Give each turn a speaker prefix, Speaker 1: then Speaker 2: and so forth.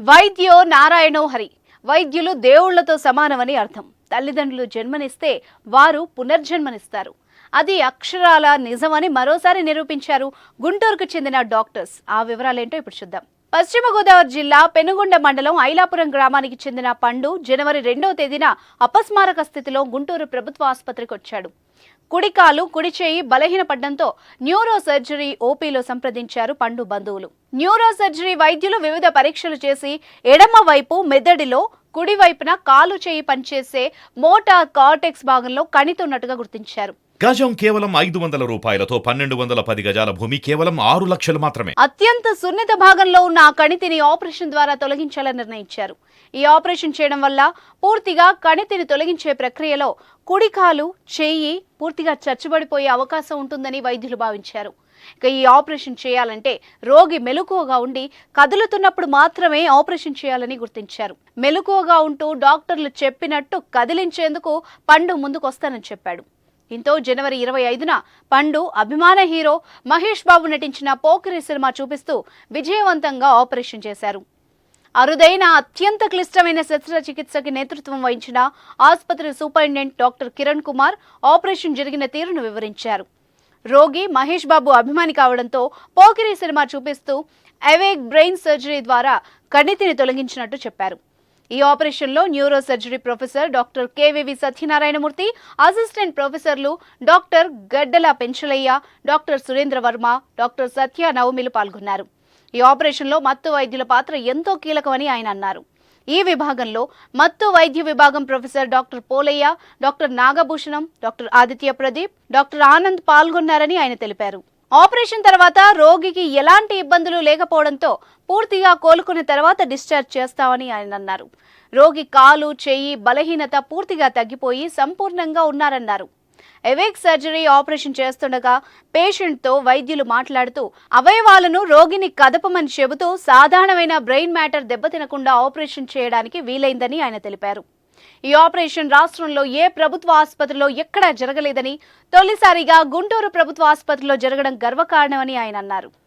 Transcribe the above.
Speaker 1: వైద్యో నారాయణో హరి. వైద్యులు దేవుళ్ళతో సమానమని అర్థం. తల్లిదండ్రులు జన్మనిస్తే వారు పునర్జన్మనిస్తారు. అది అక్షరాల నిజమని మరోసారి నిరూపించారు గుంటూరుకు చెందిన డాక్టర్స్. ఆ వివరాలేంటో ఇప్పుడు చూద్దాం. పశ్చిమ గోదావరి జిల్లా పెనుగొండ మండలం ఐలాపురం గ్రామానికి చెందిన పండు జనవరి రెండో తేదీన అపస్మారక స్థితిలో గుంటూరు ప్రభుత్వ ఆసుపత్రికి వచ్చాడు. కుడికాలు కుడిచేయి కుడి చేయి బలహీనపడడంతో న్యూరో సర్జరీ ఓపీలో సంప్రదించారు పండు బంధువులు. న్యూరో సర్జరీ వైద్యులు వివిధ పరీక్షలు చేసి ఎడమ వైపు మెదడులో కుడివైపున కాలు చేయి పనిచేసే మోటార్ కార్టెక్స్ భాగంలో కణితున్నట్టుగా గుర్తించారు.
Speaker 2: గజం కేవలం ఐదు వందల రూపాయలతో పన్నెండు వందల పది గజాల భూమి కేవలం ఆరు లక్షలు మాత్రమే.
Speaker 1: అత్యంత సున్నిత భాగంలో ఉన్న ఆ కణితిని ఆపరేషన్ ద్వారా తొలగించాలని నిర్ణయించారు. ఈ ఆపరేషన్ చేయడం వల్ల పూర్తిగా కణితిని తొలగించే ప్రక్రియలో కుడికాలు చేయి పూర్తిగా చచ్చుబడిపోయే అవకాశం ఉంటుందని వైద్యులు భావించారు. ఇక ఈ ఆపరేషన్ చేయాలంటే రోగి మెలకువగా ఉండి కదులుతున్నప్పుడు మాత్రమే ఆపరేషన్ చేయాలని గుర్తించారు. మెలకువగా ఉంటూ డాక్టర్లు చెప్పినట్టు కదిలించేందుకు పండు ముందుకొస్తానని చెప్పాడు. దీంతో జనవరి ఇరవై ఐదున పండు అభిమాన హీరో మహేష్ బాబు నటించిన పోకిరి సినిమా చూపిస్తూ విజయవంతంగా ఆపరేషన్ చేశారు. అరుదైన అత్యంత క్లిష్టమైన శస్త్రచికిత్సకి నేతృత్వం వహించిన ఆసుపత్రి superintendent doctor Kiran Kumar operation జరిగిన తీరును వివరించారు. రోగి మహేష్ బాబు అభిమాని కావడంతో పోకిరి సినిమా చూపిస్తూ అవేక్ బ్రెయిన్ సర్జరీ ద్వారా కణితిని తొలగించినట్టు చెప్పారు. ఈ ఆపరేషన్లో neuro surgery professor doctor K V V Satyanarayanamurthy assistant ప్రొఫెసర్లు doctor Gaddala Penchalaiah doctor Surendra Varma doctor Satya నవమిలు పాల్గొన్నారు. ఈ ఆపరేషన్లో మత్తు వైద్యుల పాత్ర ఎంతో కీలకమని ఆయన అన్నారు. ఈ విభాగంలో మత్తు వైద్య విభాగం professor doctor Polaiah doctor Nagabhushanam doctor Aditya Pradeep doctor Anand పాల్గొన్నారని ఆయన తెలిపారు. ఆపరేషన్ తర్వాత రోగికి ఎలాంటి ఇబ్బందులు లేకపోవడంతో పూర్తిగా కోలుకున్న తర్వాత డిశ్చార్జ్ చేస్తామని ఆయన అన్నారు. రోగి కాలు చేయి బలహీనత పూర్తిగా తగ్గిపోయి సంపూర్ణంగా ఉన్నారన్నారు. ఎవేక్ సర్జరీ ఆపరేషన్ చేస్తుండగా పేషెంట్తో వైద్యులు మాట్లాడుతూ అవయవాలను రోగిని కదపమని చెబుతూ సాధారణమైన బ్రెయిన్ మ్యాటర్ దెబ్బతినకుండా ఆపరేషన్ చేయడానికి వీలైందని ఆయన తెలిపారు. ఈ ఆపరేషన్ రాష్ట్రంలో ఏ ప్రభుత్వ ఆసుపత్రిలో ఎక్కడా జరగలేదని తొలిసారిగా గుంటూరు ప్రభుత్వ ఆసుపత్రిలో జరగడం గర్వకారణమని ఆయన అన్నారు.